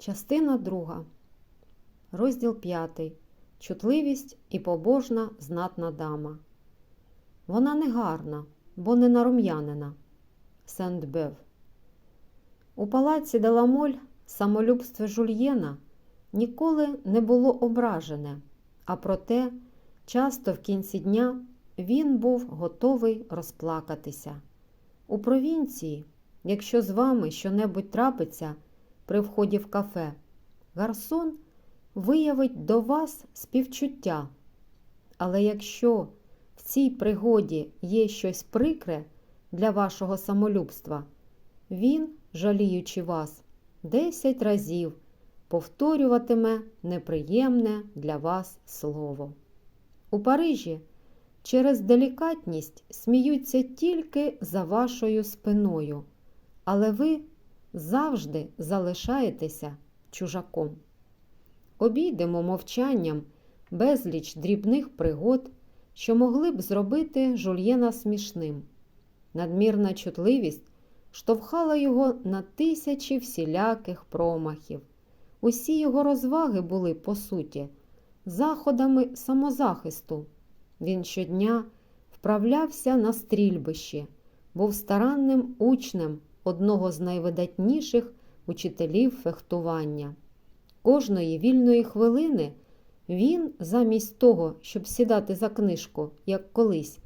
Частина друга. Розділ п'ятий. Чутливість і побожна знатна дама. Вона не гарна, бо не нарум'янина. Сент-Бев. У палаці Деламоль самолюбство Жульєна ніколи не було ображене, а проте часто в кінці дня він був готовий розплакатися. У провінції, якщо з вами щонебудь трапиться при вході в кафе, гарсон виявить до вас співчуття. Але якщо в цій пригоді є щось прикре для вашого самолюбства, він, жаліючи вас, десять разів повторюватиме неприємне для вас слово. У Парижі через делікатність сміються тільки за вашою спиною, але ви завжди залишаєтеся чужаком. Обійдемо мовчанням безліч дрібних пригод, що могли б зробити жульєна смішним. Надмірна чутливість штовхала його на тисячі всіляких промахів. Усі його розваги були, по суті, заходами самозахисту. Він щодня вправлявся на стрільбищі, був старанним учнем одного з найвидатніших учителів фехтування. Кожної вільної хвилини він, замість того, щоб сідати за книжку, як колись,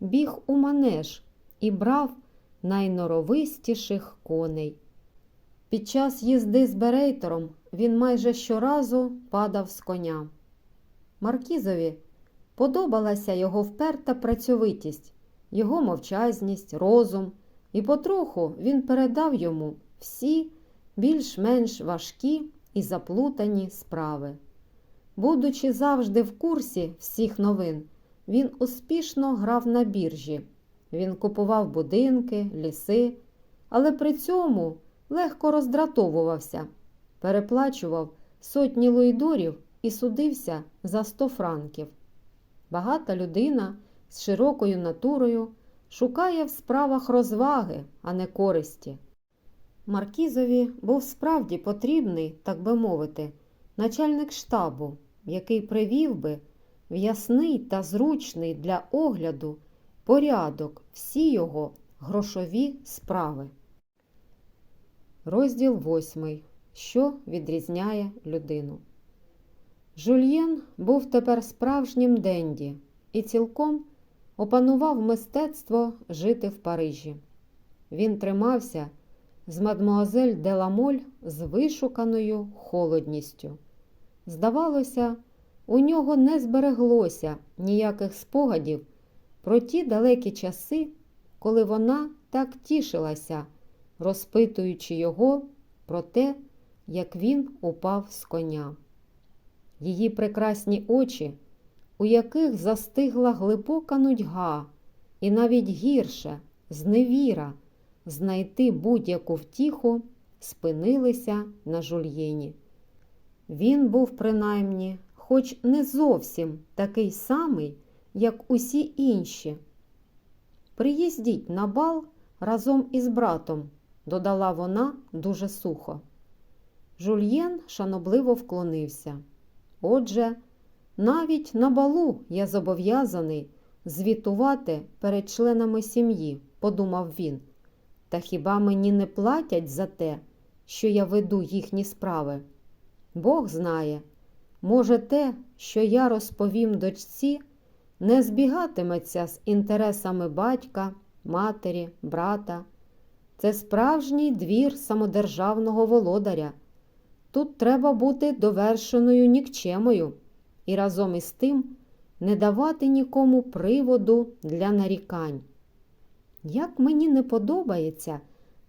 біг у манеж і брав найноровистіших коней. Під час їзди з берейтером він майже щоразу падав з коня. Маркізові подобалася його вперта працьовитість, його мовчазність, розум, і потроху він передав йому всі більш-менш важкі і заплутані справи. Будучи завжди в курсі всіх новин, він успішно грав на біржі. Він купував будинки, ліси, але при цьому легко роздратовувався, переплачував сотні луїдорів і судився за 100 франків. Багата людина з широкою натурою шукає в справах розваги, а не користі. Маркізові був справді потрібний, так би мовити, начальник штабу, який привів би в ясний та зручний для огляду порядок всі його грошові справи. Розділ восьмий. Що відрізняє людину. Жульєн був тепер справжнім денді і цілком опанував мистецтво жити в Парижі. Він тримався з мадмуазель Деламоль з вишуканою холодністю. Здавалося, у нього не збереглося ніяких спогадів про ті далекі часи, коли вона так тішилася, розпитуючи його про те, як він упав з коня. Її прекрасні очі, у яких застигла глибока нудьга, і навіть гірше, зневіра, знайти будь-яку втіху, спинилися на жульєні. Він був, принаймні, хоч не зовсім такий самий, як усі інші. Приїздіть на бал разом із братом, додала вона дуже сухо. Жульєн шанобливо вклонився. Отже, навіть на балу я зобов'язаний звітувати перед членами сім'ї, подумав він. Та хіба мені не платять за те, що я веду їхні справи? Бог знає, може, те, що я розповім дочці, не збігатиметься з інтересами батька, матері, брата. Це справжній двір самодержавного володаря. Тут треба бути довершеною нікчемою і разом із тим не давати нікому приводу для нарікань. Як мені не подобається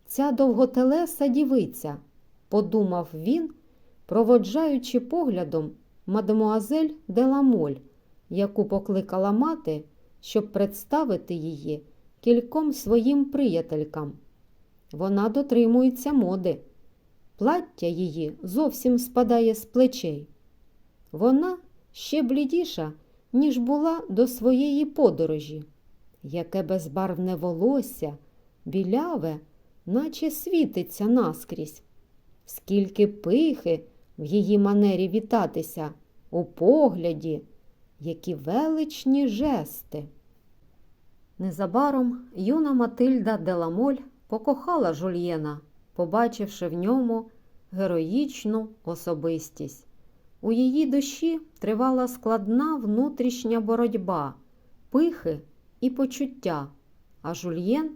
ця довготелеса дівиця, подумав він, проводжаючи поглядом мадемуазель Деламоль, яку покликала мати, щоб представити її кільком своїм приятелькам. Вона дотримується моди. Плаття її зовсім спадає з плечей. Вона ще блідіша, ніж була до своєї подорожі. Яке безбарвне волосся, біляве, наче світиться наскрізь. скільки пихи в її манері вітатися, у погляді, які величні жести. Незабаром юна Матильда Деламоль покохала Жульєна, побачивши в ньому героїчну особистість. У її душі тривала складна внутрішня боротьба, пихи і почуття, а Жульєн,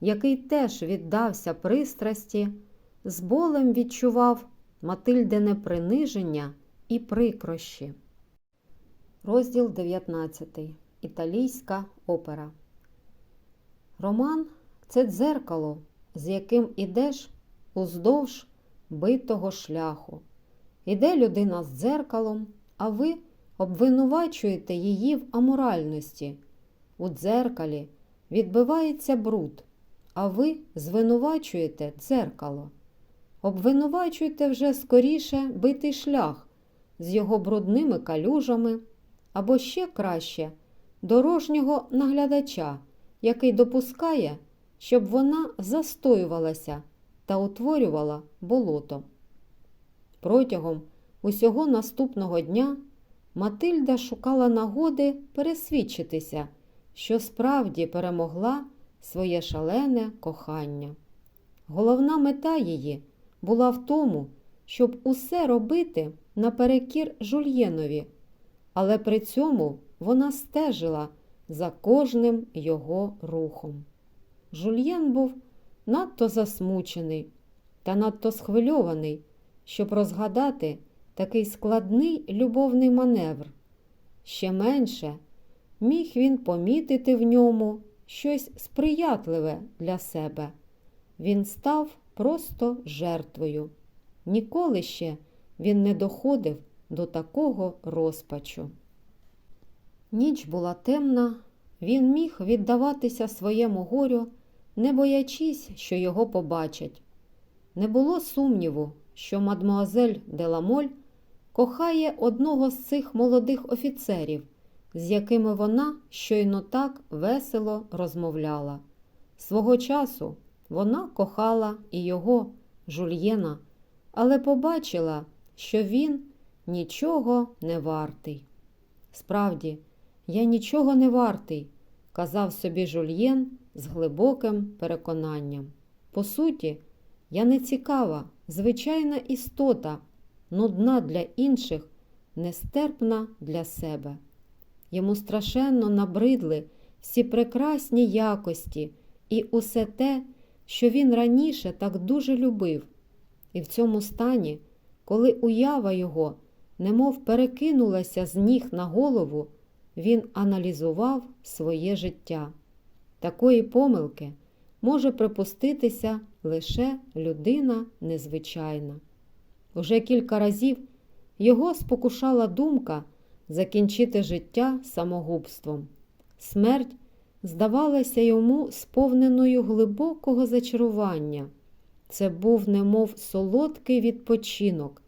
який теж віддався пристрасті, з болем відчував Матильдине приниження і прикрощі. Розділ 19. Італійська опера. Роман це дзеркало, з яким ідеш уздовж битого шляху. Іде людина з дзеркалом, а ви обвинувачуєте її в аморальності. У дзеркалі відбивається бруд, а ви звинувачуєте дзеркало. Обвинувачуйте вже скоріше битий шлях з його брудними калюжами, або ще краще дорожнього наглядача, який допускає, щоб вона застоювалася та утворювала болото. Протягом усього наступного дня Матильда шукала нагоди пересвідчитися, що справді перемогла своє шалене кохання. Головна мета її була в тому, щоб усе робити наперекір Жульєнові, але при цьому вона стежила за кожним його рухом. Жульєн був надто засмучений та надто схвильований, щоб розгадати такий складний любовний маневр. Ще менше міг він помітити в ньому щось сприятливе для себе. Він став просто жертвою. Ніколи ще він не доходив до такого розпачу. Ніч була темна, він міг віддаватися своєму горю, не боячись, що його побачать. Не було сумніву, що мадмуазель Деламоль кохає одного з цих молодих офіцерів, з якими вона щойно так весело розмовляла. Свого часу вона кохала і його, жульєна, але побачила, що він нічого не вартий. Справді, я нічого не вартий, казав собі жульєн з глибоким переконанням. По суті, я не цікава, звичайна істота, нудна для інших, нестерпна для себе. Йому страшенно набридли всі прекрасні якості і усе те, що він раніше так дуже любив. І в цьому стані, коли уява його, немов перекинулася з ніг на голову, він аналізував своє життя. Такої помилки може припуститися лише людина незвичайна. Уже кілька разів його спокушала думка закінчити життя самогубством. Смерть здавалася йому сповненою глибокого зачарування. Це був немов солодкий відпочинок,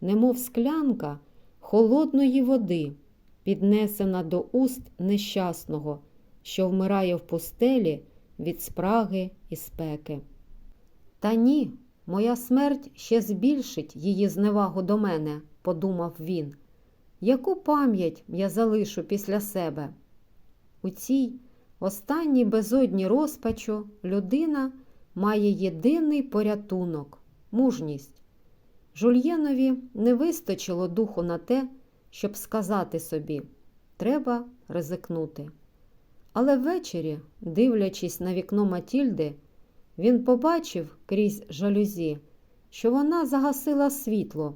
немов склянка холодної води, піднесена до уст нещасного, що вмирає в пустелі від спраги і спеки. Та ні, моя смерть ще збільшить її зневагу до мене, подумав він. Яку пам'ять я залишу після себе? У цій останній безодні розпачу людина має єдиний порятунок мужність. Жульєнові не вистачило духу на те, щоб сказати собі треба ризикнути. Але ввечері, дивлячись на вікно Матільди, він побачив крізь жалюзі, що вона загасила світло,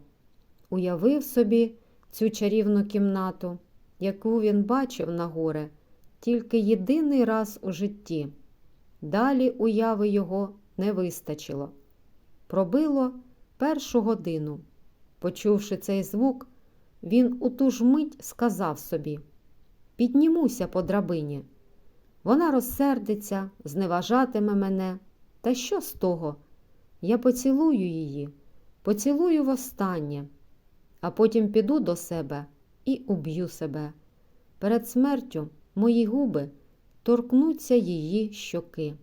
уявив собі цю чарівну кімнату, яку він бачив на горе тільки єдиний раз у житті. Далі уяви його не вистачило. Пробило першу годину. Почувши цей звук, він у ту ж мить сказав собі Піднімуся по драбині. Вона розсердиться, зневажатиме мене. Та що з того? Я поцілую її, поцілую востаннє, а потім піду до себе і уб'ю себе. Перед смертю мої губи торкнуться її щоки.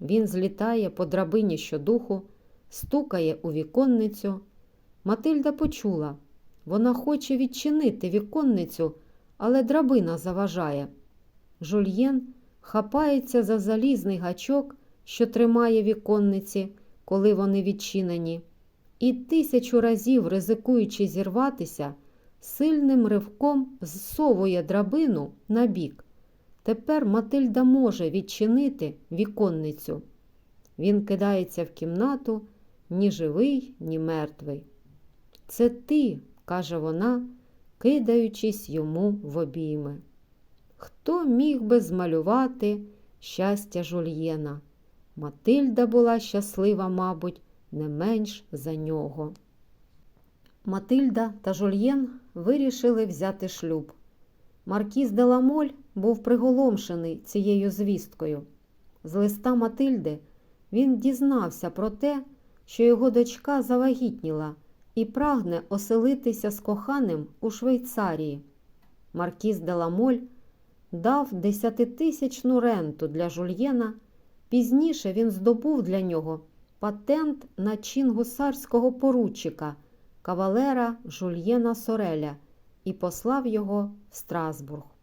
Він злітає по драбині щодуху, стукає у віконницю. Матильда почула. Вона хоче відчинити віконницю, але драбина заважає. Жульєн хапається за залізний гачок, що тримає віконниці, коли вони відчинені, і тисячу разів, ризикуючи зірватися, сильним ривком зсовує драбину на бік. Тепер Матильда може відчинити віконницю. Він кидається в кімнату, ні живий, ні мертвий. Це ти, каже вона, кидаючись йому в обійми. Хто міг би змалювати щастя жульєна? Матильда була щаслива, мабуть, не менш за нього. Матильда та жульєн вирішили взяти шлюб. Маркіз де Ламоль був приголомшений цією звісткою. З листа Матильди він дізнався про те, що його дочка завагітніла і прагне оселитися з коханим у Швейцарії. Маркіз де Ламоль дав десятитисячну ренту для жульєна. Пізніше він здобув для нього патент на чин гусарського поручика, кавалера Жульєна Сореля і послав його в Страсбург.